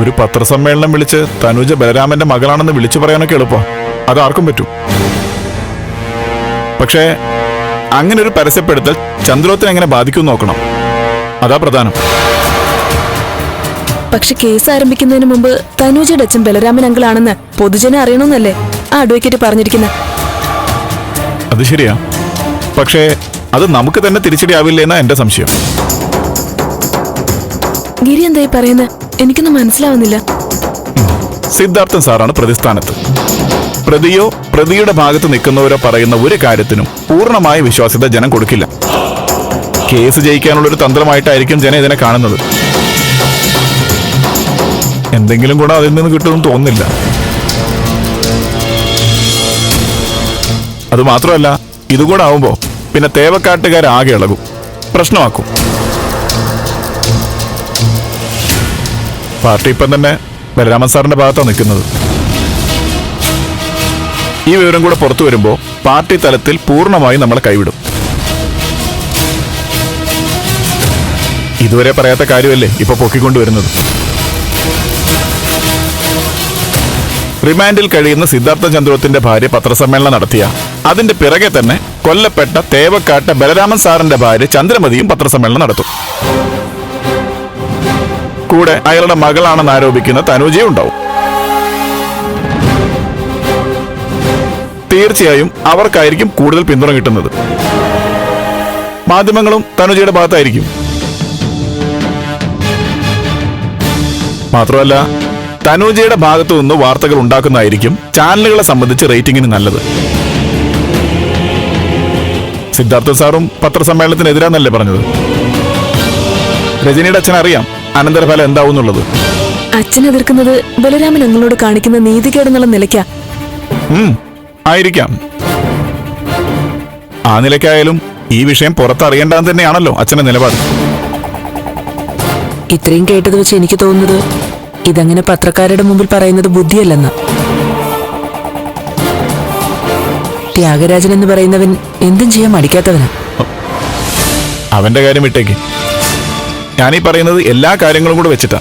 ഒരു പത്രസമ്മേളനം വിളിച്ച് തനുജ ബലരാമന്റെ മകളാണെന്ന് വിളിച്ചു പറയാനൊക്കെ എളുപ്പം. അത് ആർക്കും പറ്റും. പക്ഷേ അങ്ങനെ ഒരു പരസ്യപ്പെടുത്തൽ ചന്ദ്രോത്തിനെ എങ്ങനെ ബാധിക്കും നോക്കണം. അതാ പ്രധാനം. പക്ഷെ കേസ് ആരംഭിക്കുന്നതിന് മുമ്പ് തനൂജയുടെ അച്ഛൻ ബലരാമൻ അങ്കിളാണെന്ന് പൊതുജന അറിയണമെന്നല്ലേ ആ അഡ്വക്കേറ്റ് പറഞ്ഞിരിക്കുന്ന? അത് ശരിയാ. പക്ഷേ അത് നമുക്ക് തന്നെ തിരിച്ചടിയാവില്ല എന്നാ എന്റെ സംശയം. ഗിരി എന്തായി പറയുന്നത് എനിക്കൊന്നും മനസ്സിലാവുന്നില്ല. സിദ്ധാർത്ഥൻ സാറാണ് പ്രതിസ്ഥാനത്ത്. പ്രതിയോ പ്രതിയുടെ ഭാഗത്ത് നിൽക്കുന്നവരോ പറയുന്ന ഒരു കാര്യത്തിനും പൂർണമായ വിശ്വാസ്യത ജനം കൊടുക്കില്ല. കേസ് ജയിക്കാനുള്ള ഒരു തന്ത്രമായിട്ടായിരിക്കും ജനം ഇതിനെ കാണുന്നത്. എന്തെങ്കിലും കൂടെ അതിൽ നിന്ന് കിട്ടുമെന്ന് തോന്നുന്നില്ല. അത് മാത്രമല്ല ഇതുകൂടെ ആവുമ്പോ പിന്നെ തേവക്കാട്ടുകാരാകെ ഇളകും. പ്രശ്നമാക്കും. പാർട്ടി ഇപ്പം തന്നെ ബലരാമൻ സാറിന്റെ ഭാഗത്താണ് നിൽക്കുന്നത്. ഈ വിവരം കൂടെ പുറത്തു വരുമ്പോൾ പാർട്ടി തലത്തിൽ പൂർണമായി നമ്മളെ കൈവിടും. ഇതുവരെ പറയാത്ത കാര്യമല്ലേ ഇപ്പൊ പൊക്കിക്കൊണ്ടുവരുന്നത് റിമാൻഡിൽ കഴിയുന്ന സിദ്ധാർത്ഥ ചന്ദ്രത്തിന്റെ ഭാര്യ പത്രസമ്മേളനം നടത്തിയ അതിന്റെ പിറകെ തന്നെ കൊല്ലപ്പെട്ട തേവക്കാട്ട ബലരാമൻ സാറിന്റെ ഭാര്യ ചന്ദ്രമതിയും പത്രസമ്മേളനം നടത്തും. കൂടെ അയാളുടെ മകളാണെന്ന് ആരോപിക്കുന്ന തനുജയും ഉണ്ടാവും. തീർച്ചയായും അവർക്കായിരിക്കും കൂടുതൽ പിന്തുണ കിട്ടുന്നത്. മാധ്യമങ്ങളും തനുജയുടെ ഭാഗത്തായിരിക്കും. മാത്രമല്ല തനുജയുടെ ഭാഗത്തു നിന്ന് വാർത്തകൾ ഉണ്ടാക്കുന്നതായിരിക്കും ചാനലുകളെ സംബന്ധിച്ച് റേറ്റിംഗിന് നല്ലത്. സിദ്ധാർത്ഥ സാറും പത്രസമ്മേളനത്തിനെതിരാന്നല്ലേ പറഞ്ഞത്? രജനിയുടെ അച്ഛൻ അറിയാം അനന്തരഫലം എന്താവും എന്നുള്ളത് അച്ഛൻ എതിർക്കുന്നത് ബലരാമൻ അങ്ങളോട് കാണിക്കുന്ന നീതികേടെന്നുള്ള നിലയ്ക്കാ. ആയിരിക്കാം. ആ നിലയ്ക്കായാലും ഈ വിഷയം പുറത്തറിയേണ്ടെന്ന് തന്നെയാണല്ലോ അച്ഛന്റെ നിലപാട്. ഇത്രയും കേട്ടത് വെച്ച് എനിക്ക് തോന്നുന്നത് ഇതങ്ങനെ പത്രക്കാരുടെ മുമ്പിൽ പറയുന്നത് ബുദ്ധിയല്ലെന്ന്. ത്യാഗരാജൻ എന്ന് പറയുന്നവൻ എന്തും ചെയ്യാൻ മടിക്കാത്തവനാ. അവന്റെ കാര്യം വിട്ടേക്ക്. ഞാനീ പറയുന്നത് എല്ലാ കാര്യങ്ങളും കൂടെ വെച്ചിട്ടാ.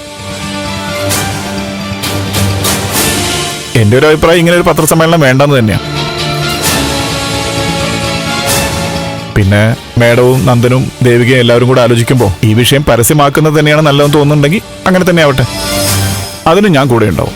എന്റെ ഒരു അഭിപ്രായം ഇങ്ങനെ ഒരു പത്രസമ്മേളനം വേണ്ടെന്ന് തന്നെയാ. പിന്നെ മേഡവും നന്ദനും ദേവികയും എല്ലാവരും കൂടെ ആലോചിക്കുമ്പോൾ ഈ വിഷയം പരസ്യമാക്കുന്നത് തന്നെയാണ് നല്ലതെന്ന് തോന്നുന്നുണ്ടെങ്കിൽ അങ്ങനെ തന്നെ ആവട്ടെ. അതിന് ഞാൻ കൂടെ ഉണ്ടാവും.